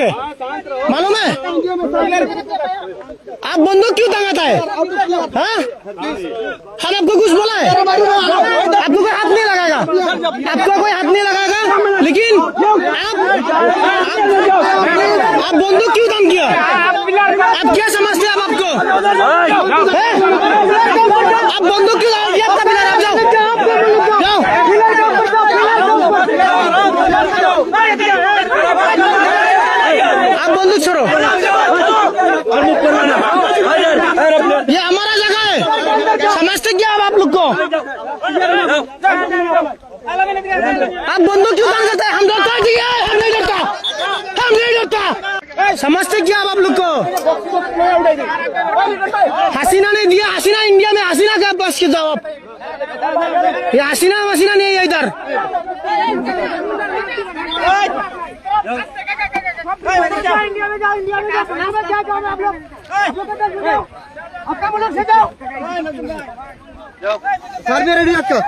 लोगे मालूम है आप बंदूक क्यों टांगाता है हाँ हम आपको कुछ बोला है आपको कोई हाथ नहीं लगाएगा आपको कोई हाथ नहीं लगाएगा लेकिन आप आप, आप बंदूक क्यों दाम किया आप क्या समझते हैं आप आपको हैं? आप बंदूक क्यों दाम किया आपका पिलर आप जाओ जाओ आप बंदूक छोड़ो ये हमारा जगह है। समझते क्या आप आप लोग को? आप बंदूक क्यों काम करते हैं? हम डरता है हम नहीं डरता। हम नहीं डरता। समझते क्या आप लोग को? हसीना नहीं दिया, हसीना इंडिया में हसीना का बस के आप। ये हसीना मसीना नहीं है इधर। इंडिया में जाओ इंडिया में जाओ यहाँ क्या काम है आप लोग आपका मुल्क से जाओ सर भी रेडी आपका